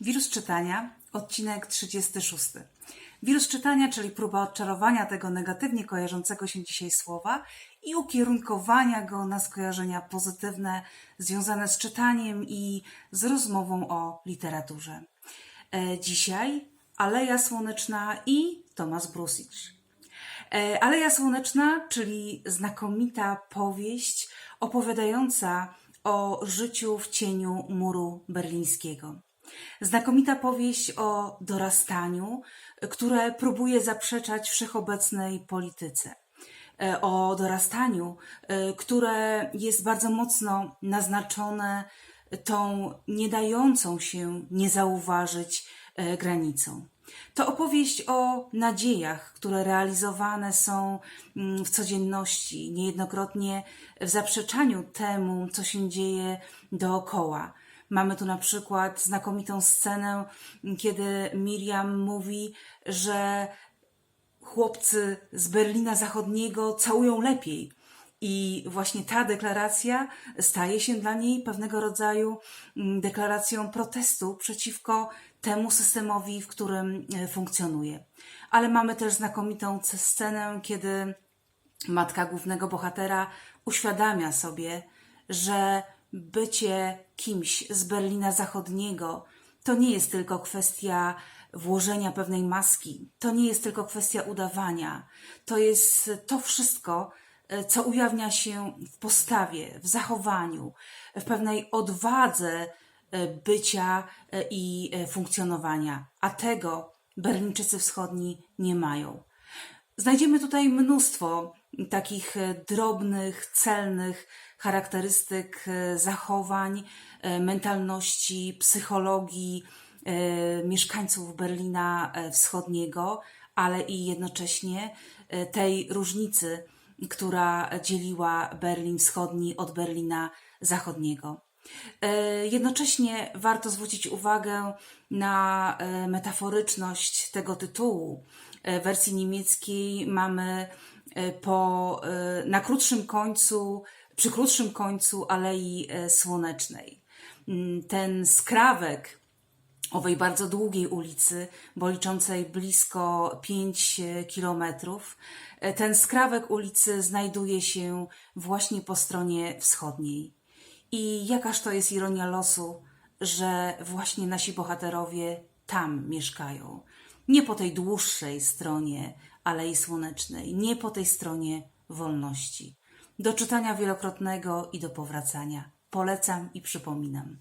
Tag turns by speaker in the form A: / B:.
A: Wirus czytania, odcinek 36. Wirus czytania, czyli próba odczarowania tego negatywnie kojarzącego się dzisiaj słowa i ukierunkowania go na skojarzenia pozytywne związane z czytaniem i z rozmową o literaturze. E, Dzisiaj Aleja Słoneczna i Tomasz Brusicz. E, Aleja Słoneczna, czyli znakomita powieść opowiadająca o życiu w cieniu muru berlińskiego. Znakomita powieść o dorastaniu, które próbuje zaprzeczać wszechobecnej polityce. E, O dorastaniu, e, które jest bardzo mocno naznaczone tą nie dającą się nie zauważyć e, granicą. To opowieść o nadziejach, które realizowane są mm, w codzienności, niejednokrotnie w zaprzeczaniu temu, co się dzieje dookoła. Mamy tu na przykład znakomitą scenę, kiedy Miriam mówi, że chłopcy z Berlina Zachodniego całują lepiej. I właśnie ta deklaracja staje się dla niej pewnego rodzaju mm, deklaracją protestu przeciwko temu systemowi, w którym e, funkcjonuje. Ale mamy też znakomitą scenę, kiedy matka głównego bohatera uświadamia sobie, że bycie kimś z Berlina Zachodniego to nie jest tylko kwestia włożenia pewnej maski, to nie jest tylko kwestia udawania, to jest to wszystko, e, co ujawnia się w postawie, w zachowaniu, w pewnej odwadze e, bycia e, i funkcjonowania, a tego Berlińczycy Wschodni nie mają. Znajdziemy tutaj mnóstwo takich e, drobnych, celnych charakterystyk e, zachowań, e, mentalności, psychologii mieszkańców Berlina Wschodniego, ale i jednocześnie tej różnicy, która dzieliła Berlin Wschodni od Berlina Zachodniego. Jednocześnie warto zwrócić uwagę na metaforyczność tego tytułu. W wersji niemieckiej mamy po, e, na krótszym końcu, przy krótszym końcu Alei e, Słonecznej. Mm, Ten skrawek owej bardzo długiej ulicy, bo liczącej blisko 5 kilometrów. E, Ten skrawek ulicy znajduje się właśnie po stronie wschodniej. I jakaż to jest ironia losu, że właśnie nasi bohaterowie tam mieszkają. Nie po tej dłuższej stronie Alei Słonecznej, nie po tej stronie wolności. Do czytania wielokrotnego i do powracania. Polecam i przypominam.